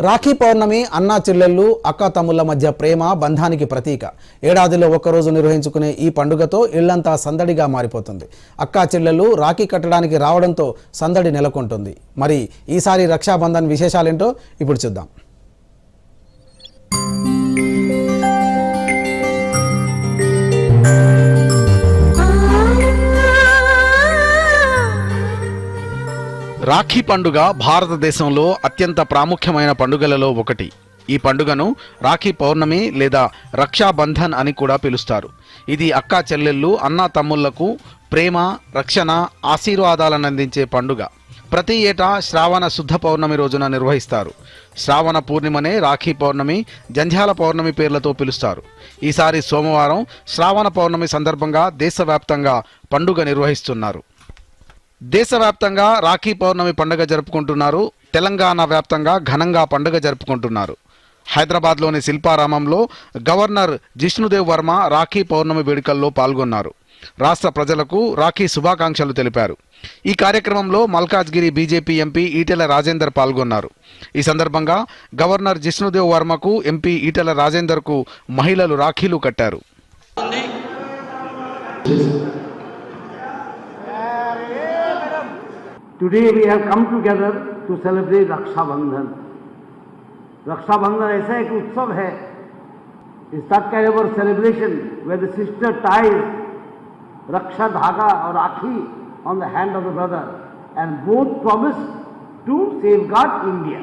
రాఖీ పౌర్ణమి అన్నా చెల్లెళ్ళు అక్క తమ్ముళ్ళ మధ్య ప్రేమ బంధానికి ప్రతీక. ఏడాదిలో ఒక్కరోజు నిర్వహించుకునే ఈ పండుగతో ఇళ్ళంతా సందడిగా మారిపోతుంది. అక్కా చెల్లెళ్ళు రాఖీ కట్టడానికి రావడంతో సందడి నెలకొంటుంది. మరి ఈసారి రక్షాబంధన్ విశేషాలేంటో ఇప్పుడు చూద్దాం. రాఖీ పండుగ భారతదేశంలో అత్యంత ప్రాముఖ్యమైన పండుగలలో ఒకటి. ఈ పండుగను రాఖీ పౌర్ణమి లేదా రక్షాబంధన్ అని కూడా పిలుస్తారు. ఇది అక్కా చెల్లెళ్ళు అన్నా తమ్ముళ్ళకు ప్రేమ రక్షణ ఆశీర్వాదాలను అందించే పండుగ. ప్రతి ఏటా శ్రావణ శుద్ధ పౌర్ణమి రోజున నిర్వహిస్తారు. శ్రావణ పూర్ణిమనే రాఖీ పౌర్ణమి జంధ్యాల పౌర్ణమి పేర్లతో పిలుస్తారు. ఈసారి సోమవారం శ్రావణ పౌర్ణమి సందర్భంగా దేశవ్యాప్తంగా పండుగ నిర్వహిస్తున్నారు. దేశవ్యాప్తంగా రాఖీ పౌర్ణమి పండుగ జరుపుకుంటున్నారు. తెలంగాణ వ్యాప్తంగా ఘనంగా పండుగ జరుపుకుంటున్నారు. హైదరాబాద్లోని శిల్పారామంలో గవర్నర్ జిష్ణుదేవ్ వర్మ రాఖీ పౌర్ణమి వేడుకల్లో పాల్గొన్నారు. రాష్ట్ర ప్రజలకు రాఖీ శుభాకాంక్షలు తెలిపారు. ఈ కార్యక్రమంలో మల్కాజ్గిరి బీజేపీ ఎంపీ ఈటెల రాజేందర్ పాల్గొన్నారు. ఈ సందర్భంగా గవర్నర్ జిష్ణుదేవ్ వర్మకు ఎంపీ ఈటెల రాజేందర్కు మహిళలు రాఖీలు కట్టారు. Today we have come together to celebrate Raksha Bandhan. Raksha Bandhan ऐसा एक उत्सव है इस that kind of a celebration where the sister ties Raksha Dhaga or Rakhi on the hand of the brother and both promise to safeguard India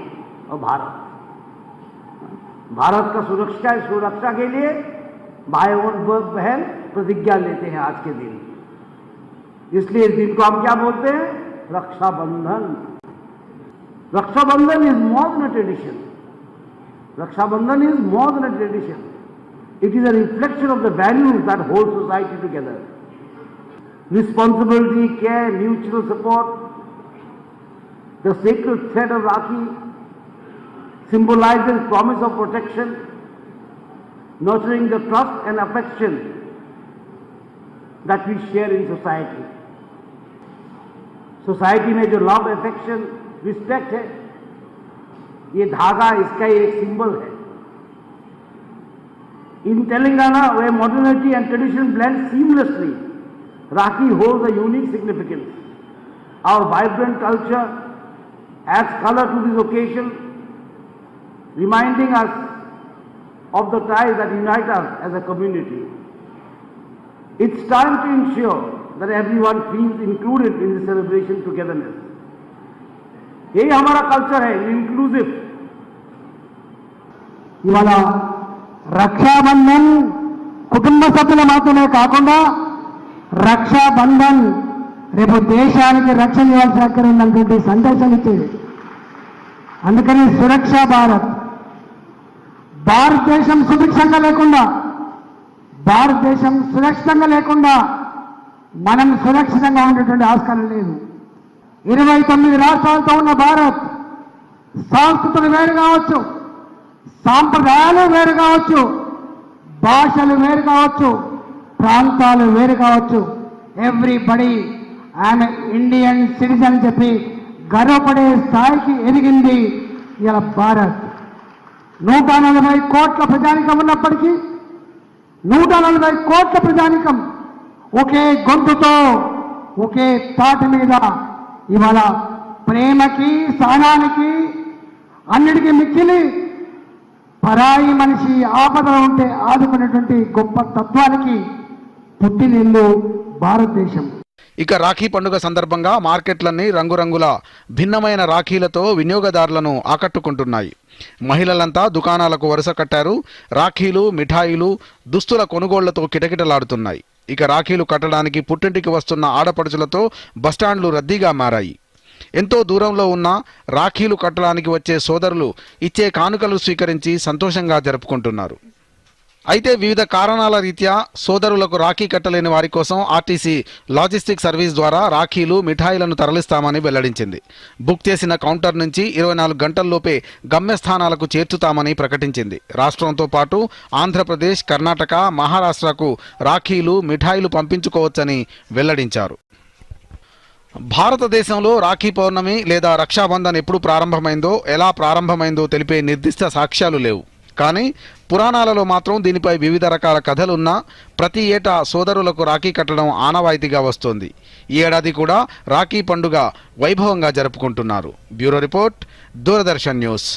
और भारत भारत का सुरक्षा सुरक्षा के लिए भाई और बहन प्रतिज्ञा लेते हैं आज के दिन इसलिए इस दिन को हम क्या बोलते हैं Raksha Bandhan. Raksha Bandhan is more than a tradition. Raksha Bandhan is more than a tradition. It is a reflection of the values that hold society together. Responsibility, care, mutual support, the sacred thread of Rakhi symbolizes promise of protection, nurturing the trust and affection that we share in society. Society में जो love affection respect है, ये धागा इसका एक symbol है। In Telangana where modernity and tradition blend seamlessly Rakhi hold a unique significance our vibrant culture adds colour to this occasion reminding us of the ties that unite us as a community it's time to ensure that everyone feels included in the celebration togetherness. यही हमारा culture है inclusive ఇవాళ రక్షాబంధన్ కుటుంబ సభ్యుల మాత్రమే కాకుండా రక్షాబంధన్ రేపు దేశానికి రక్షణ ఇవ్వాల్సిన అక్కడ ఉన్నటువంటి సందేశం ఇచ్చేది అందుకని సురక్ష భారత్ భారతదేశం సుభిక్షంగా లేకుండా భారతదేశం సురక్షితంగా లేకుండా మనం సురక్షితంగా ఉండేటువంటి ఆస్కారం లేదు. ఇరవై తొమ్మిది రాష్ట్రాలతో ఉన్న భారత్ సంస్కృతులు వేరు కావచ్చు సాంప్రదాయాలు వేరు కావచ్చు భాషలు వేరు కావచ్చు ప్రాంతాలు వేరు కావచ్చు. ఎవ్రీబడి ఆమె ఇండియన్ సిటిజన్ చెప్పి గర్వపడే స్థాయికి ఎదిగింది ఇలా భారత్. నూట నలభై కోట్ల ప్రజానికం ఉన్నప్పటికీ నూట నలభై కోట్ల ప్రజానికం ఒకే గొంతుతో ఒకే తాటి మీద ఇవాళ ప్రేమకి సహనానికి అన్నిటికీ మిక్కిలి పరాయి మనిషి ఆపదలో ఉంటే ఆదుకునేటువంటి గొప్ప తత్వానికి పుట్టినిల్లు భారతదేశం. ఇక రాఖీ పండుగ సందర్భంగా మార్కెట్లన్నీ రంగురంగుల భిన్నమైన రాఖీలతో వినియోగదారులను ఆకట్టుకుంటున్నాయి. మహిళలంతా దుకాణాలకు వరుస కట్టారు. రాఖీలు మిఠాయిలు దుస్తుల కొనుగోళ్ళతో కిటకిటలాడుతున్నాయి. ఇక రాఖీలు కట్టడానికి పుట్టింటికి వస్తున్న ఆడపడుచులతో బస్టాండ్లు రద్దీగా మారాయి. ఎంతో దూరంలో ఉన్న రాఖీలు కట్టడానికి వచ్చే సోదరులు ఇచ్చే కానుకలు స్వీకరించి సంతోషంగా జరుపుకుంటున్నారు. అయితే వివిధ కారణాల రీత్యా సోదరులకు రాఖీ కట్టలేని వారి కోసం ఆర్టీసీ లాజిస్టిక్ సర్వీస్ ద్వారా రాఖీలు మిఠాయిలను తరలిస్తామని వెల్లడించింది. బుక్ చేసిన కౌంటర్ నుంచి ఇరవై నాలుగు గంటల్లోపే గమ్యస్థానాలకు చేర్చుతామని ప్రకటించింది. రాష్ట్రంతో పాటు ఆంధ్రప్రదేశ్ కర్ణాటక మహారాష్ట్రకు రాఖీలు మిఠాయిలు పంపించుకోవచ్చని వెల్లడించారు. భారతదేశంలో రాఖీ పౌర్ణమి లేదా రక్షాబంధన్ ఎప్పుడు ప్రారంభమైందో ఎలా ప్రారంభమైందో తెలిపే నిర్దిష్ట సాక్ష్యాలు లేవు. కానీ పురాణాలలో మాత్రం దీనిపై వివిధ రకాల కథలున్నా ప్రతి ఏటా సోదరులకు రాఖీ కట్టడం ఆనవాయితీగా వస్తోంది. ఈ ఏడాది కూడా రాఖీ పండుగ వైభవంగా జరుపుకుంటున్నారు. Bureau report Doordarshan news.